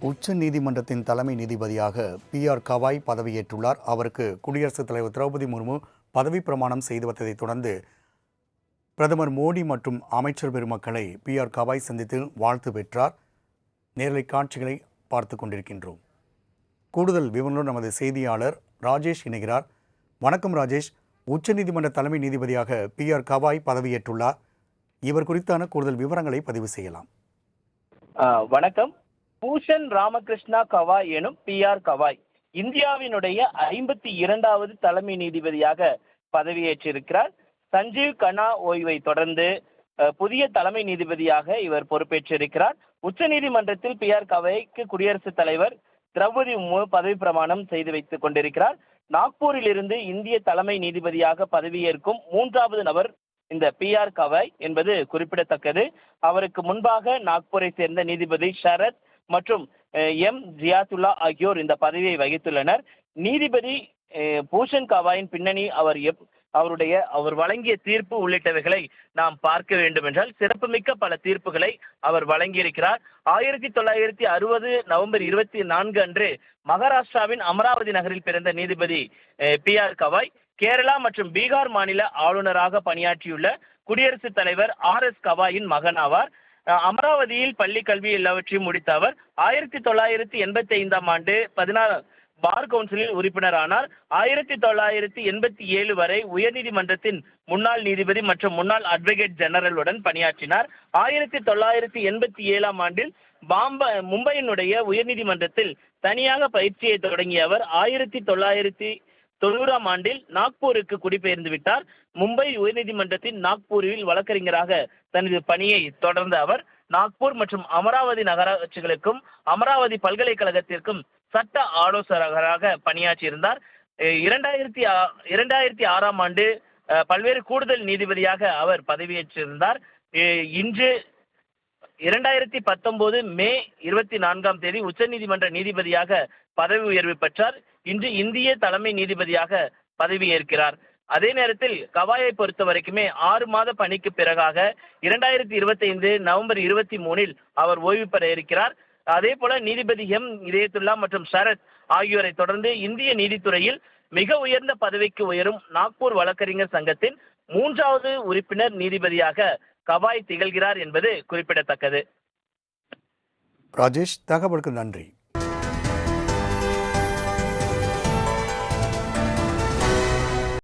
உச்ச நீதிமன்றத்தின் தலைமை நீதிபதியாக பி ஆர் கவாய் பதவியேற்றுள்ளார். அவருக்கு குடியரசுத் தலைவர் திரௌபதி முர்மு பதவி பிரமாணம் செய்து வந்ததைத் தொடர்ந்து பிரதமர் மோடி மற்றும் அமைச்சர் பெருமக்களை பி ஆர் கவாய் சந்தித்து வாழ்த்து பெற்றார். நேரலை காட்சிகளை பார்த்து கொண்டிருக்கின்றோம். கூடுதல் விவரங்களுடன் நமது செய்தியாளர் ராஜேஷ் இணைகிறார். வணக்கம் ராஜேஷ். உச்சநீதிமன்ற தலைமை நீதிபதியாக பி ஆர் கவாய் பதவியேற்றுள்ளார். இவர் குறித்தான கூடுதல் விவரங்களை பதிவு செய்யலாம். வணக்கம். பூஷன் ராமகிருஷ்ணா கவாய் எனும் பி ஆர் கவாய் இந்தியாவினுடைய ஐம்பத்தி இரண்டாவது தலைமை நீதிபதியாக பதவியேற்றிருக்கிறார். சஞ்சீவ் கனா ஓய்வை தொடர்ந்து புதிய தலைமை நீதிபதியாக இவர் பொறுப்பேற்றிருக்கிறார். உச்சநீதிமன்றத்தில் பி ஆர் கவாய்க்கு குடியரசுத் தலைவர் திரௌபதி முர்மு பதவி பிரமாணம் செய்து வைத்துக் கொண்டிருக்கிறார். நாக்பூரில் இருந்து இந்திய தலைமை நீதிபதியாக பதவியேற்கும் மூன்றாவது நபர் இந்த பி ஆர் கவாய் என்பது குறிப்பிடத்தக்கது. அவருக்கு முன்பாக நாக்பூரை சேர்ந்த நீதிபதி ஷரத் மற்றும் எம். ஜியாத்துல்லா ஆகியோர் இந்த பதவியை வகித்துள்ளனர். நீதிபதி பூஷன் கவாயின் பின்னணி அவர் எப் அவருடைய அவர் வழங்கிய தீர்ப்பு உள்ளிட்டவைகளை நாம் பார்க்க வேண்டும் என்றால் சிறப்புமிக்க பல தீர்ப்புகளை அவர் வழங்கியிருக்கிறார். ஆயிரத்தி தொள்ளாயிரத்தி அறுபது நவம்பர் இருபத்தி நான்கு அன்று மகாராஷ்டிராவின் அமராவதி நகரில் பிறந்த நீதிபதி பி. ஆர். கவாய் கேரளா மற்றும் பீகார் மாநில ஆளுநராக பணியாற்றியுள்ள குடியரசுத் தலைவர் ஆர். எஸ். கவாயின் மகன் ஆவார் அமராவதியில் பள்ளி கல்வி எல்லாவற்றையும் முடித்த அவர் ஆயிரத்தி தொள்ளாயிரத்தி எண்பத்தி ஐந்தாம் ஆண்டு பதினாறு பார் கவுன்சிலில் உறுப்பினரானார். ஆயிரத்தி தொள்ளாயிரத்தி எண்பத்தி ஏழு வரை உயர்நீதிமன்றத்தின் முன்னாள் நீதிபதி மற்றும் முன்னாள் அட்வொகேட் ஜெனரலுடன் பணியாற்றினார். ஆயிரத்தி தொள்ளாயிரத்தி எண்பத்தி ஏழாம் ஆண்டில் பாம்பே மும்பையினுடைய உயர்நீதிமன்றத்தில் தனியாக பயிற்சியை தொடங்கிய அவர் ஆயிரத்தி தொள்ளாயிரத்தி தொண்ணூறாம் ஆண்டில் நாக்பூருக்கு குடிபெயர்ந்து விட்டார். மும்பை உயர்நீதிமன்றத்தின் நாக்பூரில் வழக்கறிஞராக தனது பணியை தொடர்ந்த அவர் நாக்பூர் மற்றும் அமராவதி நகராட்சிகளுக்கும் அமராவதி பல்கலைக்கழகத்திற்கும் சட்ட ஆலோசகராக பணியாற்றியிருந்தார். இரண்டாயிரத்தி ஆ- இரண்டாயிரத்தி ஆறாம் ஆண்டு பல்வேறு கூடுதல் நீதிபதியாக அவர் பதவியேற்றிருந்தார். இன்று இரண்டாயிரத்தி பத்தொன்பது மே இருபத்தி நான்காம் தேதி உச்சநீதிமன்ற நீதிபதியாக பதவி உயர்வு பெற்றார். இன்று இந்திய தலைமை நீதிபதியாக பதவியேற்கிறார். அதே நேரத்தில் கவாயை பொறுத்த வரைக்குமே ஆறு மாத பணிக்கு பிறகாக இரண்டாயிரத்தி இருபத்தைந்து நவம்பர் இருபத்தி மூணில் அவர் ஓய்வு பெற இருக்கிறார். அதே போல நீதிபதி எம் இதயத்துல்லா மற்றும் சரத் ஆகியோரை தொடர்ந்து இந்திய நீதித்துறையில் மிக உயர்ந்த பதவிக்கு உயரும் நாக்பூர் வழக்கறிஞர் சங்கத்தின் மூன்றாவது உறுப்பினர் நீதிபதியாக கவாய் திகழ்கிறார் என்பது குறிப்பிடத்தக்கது. ராஜேஷ் தகவலுக்கு நன்றி.